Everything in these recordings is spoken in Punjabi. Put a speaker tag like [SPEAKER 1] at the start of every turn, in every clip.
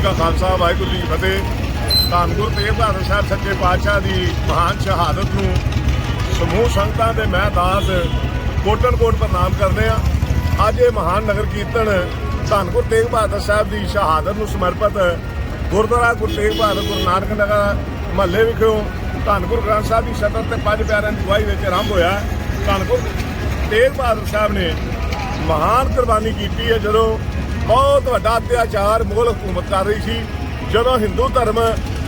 [SPEAKER 1] ਜੀ ਕਾ ਖਾਲਸਾ ਵਾਹਿਗੁਰੂ ਜੀ ਫਤਿਹ। ਧੰਨ ਗੁਰੂ ਤੇਗ ਬਹਾਦਰ ਸਾਹਿਬ ਸੱਚੇ ਪਾਤਸ਼ਾਹ ਦੀ ਮਹਾਨ ਸ਼ਹਾਦਤ ਨੂੰ ਸਮੂਹ ਸੰਗਤਾਂ ਦੇ ਮੈਂ ਦਾਸ ਕੋਟਨ ਕੋਟ ਪ੍ਰਣਾਮ ਕਰਦੇ ਆ ਅੱਜ ਇਹ ਮਹਾਨ ਨਗਰ ਕੀਰਤਨ ਧੰਨ ਗੁਰੂ ਤੇਗ ਬਹਾਦਰ ਸਾਹਿਬ ਦੀ ਸ਼ਹਾਦਤ ਨੂੰ ਸਮਰਪਿਤ ਗੁਰਦੁਆਰਾ ਗੁਰੂ ਤੇਗ ਬਹਾਦਰ ਗੁਰੂ ਨਾਨਕ ਨਗਰ ਮਹੱਲੇ ਵਿਖੇ ਧੰਨ ਗੁਰੂ ਗ੍ਰੰਥ ਸਾਹਿਬ ਦੀ ਸਤਰ ਤੇ ਪੰਜ ਪਿਆਰਿਆਂ ਦੀ ਗਵਾਹੀ ਵਿੱਚ ਆਰੰਭ ਹੋਇਆ। ਧੰਨ ਗੁਰੂ ਤੇਗ ਬਹਾਦਰ ਸਾਹਿਬ ਨੇ ਮਹਾਨ ਕੁਰਬਾਨੀ ਕੀਤੀ ਹੈ। ਜਦੋਂ ਬਹੁਤ ਵੱਡਾ ਅਤਿਆਚਾਰ ਮੁਗਲ ਹਕੂਮਤ ਕਰ ਰਹੀ ਸੀ। ਜਦੋਂ ਹਿੰਦੂ ਧਰਮ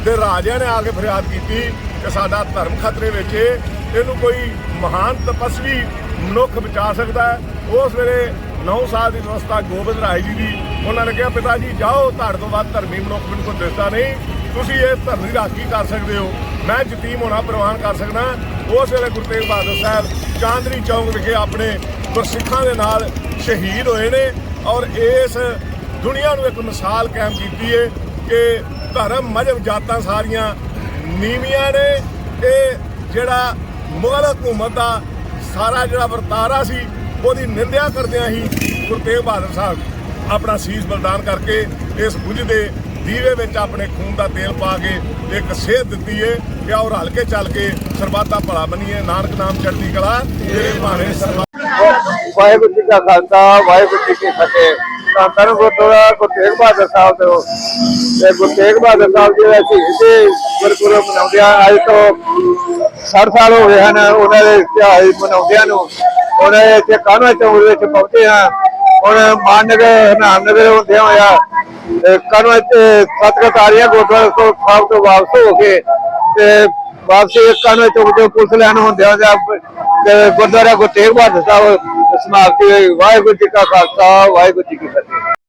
[SPEAKER 1] ਦੇ ਰਾਜਿਆਂ ਨੇ ਆ ਕੇ ਫਰਿਆਦ ਕੀਤੀ ਕਿ ਸਾਡਾ ਧਰਮ ਖਤਰੇ ਵਿੱਚ ਹੈ ਇਹਨੂੰ ਕੋਈ ਮਹਾਨ ਤਪਸਵੀ ਮਨੁੱਖ ਬਚਾ ਸਕਦਾ ਹੈ। ਉਸ ਵੇਲੇ 9 ਸਾਲ ਦੀ ਅਵਸਥਾ ਗੋਬਿੰਦ ਰਾਏ ਜੀ ਦੀ, ਉਹਨਾਂ ਨੇ ਕਿਹਾ, ਪਿਤਾ ਜੀ, ਜਾਓ, ਤੁਹਾਡੇ ਤੋਂ ਬਾਅਦ ਧਰਮੀ ਮਨੁੱਖ ਮੈਨੂੰ ਕੋਈ ਦਿਸਦਾ ਨਹੀਂ। ਤੁਸੀਂ ਇਹ ਧਰਮ ਦੀ ਰਾਖੀ ਕਰ ਸਕਦੇ ਹੋ। ਮੈਂ ਯਤੀਮ ਹੋਣਾ, ਪ੍ਰਵਾਨ ਕਰ ਸਕਦਾ ਉਸ ਵੇਲੇ ਗੁਰੂ ਤੇਗ ਬਹਾਦਰ ਸਾਹਿਬ ਚਾਂਦਨੀ ਚੌਂਕ ਵਿਖੇ ਆਪਣੇ ਗੁਰਸਿੱਖਾਂ ਦੇ ਨਾਲ ਸ਼ਹੀਦ ਹੋਏ ਨੇ। ਔਰ ਇਸ ਦੁਨੀਆ ਨੂੰ ਇੱਕ ਮਿਸਾਲ ਕਾਇਮ ਕੀਤੀ ਹੈ ਕਿ ਧਰਮ ਮਜਬ ਜਾਤਾਂ ਸਾਰੀਆਂ ਨੀਵੀਆਂ ਨੇ ਇਹ ਜਿਹੜਾ ਮੁਗਲ ਹਕੂਮਤ ਦਾ ਸਾਰਾ ਜਿਹੜਾ ਵਰਤਾਰਾ ਸੀ, ਉਹਦੀ ਨਿੰਦਿਆ ਕਰਦਿਆਂ ਹੀ ਗੁਰੂ ਤੇਗ ਬਹਾਦਰ ਸਾਹਿਬ ਆਪਣਾ ਸੀਸ ਬਲਦਾਨ ਕਰਕੇ ਇਸ ਬੁੱਝ ਦੇ ਦੀਵੇ ਵਿੱਚ ਆਪਣੇ ਖੂਨ ਦਾ ਤੇਲ ਪਾ ਕੇ ਇੱਕ ਸੇਧ ਦਿੱਤੀ ਏ ਕਿ ਆਓ ਰਲ ਕੇ ਚੱਲ ਕੇ ਸਰਬੱਤ ਦਾ ਭਲਾ ਬਣੀਏ ਨਾਨਕ ਨਾਮ ਚੜ੍ਹਦੀ ਕਲਾ ਤੇਰੇ ਭਾਣੇ ਸਰਬੱਤ
[SPEAKER 2] ਵਾਹਿਗੁਰੂ ਜੀ ਕਾ ਖਾਲਸਾ, ਵਾਹਿਗੁਰੂ ਜੀ ਕੀ ਫਤਿਹ। ਤਾਂ ਤਨ ਗੁਰਦੁਆਰਾ ਗੁਰੂ ਬਹਾਦਰ ਸਾਹਿਬ ਤੋਂ ਤੇ ਗੁਰੂ ਬਹਾਦਰ ਸਾਹਿਬ ਜੀ ਦਾ ਸ਼ਹੀਦੀ ਗੁਰਪੁਰਬ ਮਨਾਉਂਦੇ ਅੱਜ ਤੋਂ 60 ਸਾਲ ਹੋ ਗਏ ਹਨ, ਉਹਨਾਂ ਦੇ ਇਤਿਹਾਸ ਮਨਾਉਂਦਿਆਂ ਨੂੰ ਉਹਨਾਂ ਦੇ ਇੱਥੇ ਕਾਨਵਾ ਚੌਂਕ ਵਿੱਚ ਪਹੁੰਚੇ ਆ। ਹੁਣ ਮਾਨਨਗਰ ਨਾਮਨਗਰ ਹੁੰਦੇ ਹੋਇਆ ਕਾਨਵਾ ਤੇ ਸਤਗਤਾਰੀਆ ਗੁਰਦੁਆਰਾ ਸਾਹਿਬ ਤੋਂ ਵਾਪਸ ਹੋ ਕੇ ਤੇ ਵਾਪਸੀ ਕਾਨਵਾ ਚੌਂਕ ਤੋਂ ਪੁਲਿਸ ਲੈਣ ਹੁੰਦੇ ਹੁੰਦੇ ਤੇ ਗੁਰਦੁਆਰਾ ਗੁਰੂ ਤੇਗ ਬਹਾਦਰ ਸਾਹਿਬ ਸਮਾਪਤੀ ਹੋਈ। ਵਾਹਿਗੁਰੂ ਜੀ ਕਾ ਖਾਲਸਾ ਵਾਹਿਗੁਰੂ ਜੀ ਕੀ ਫਤਿਹ।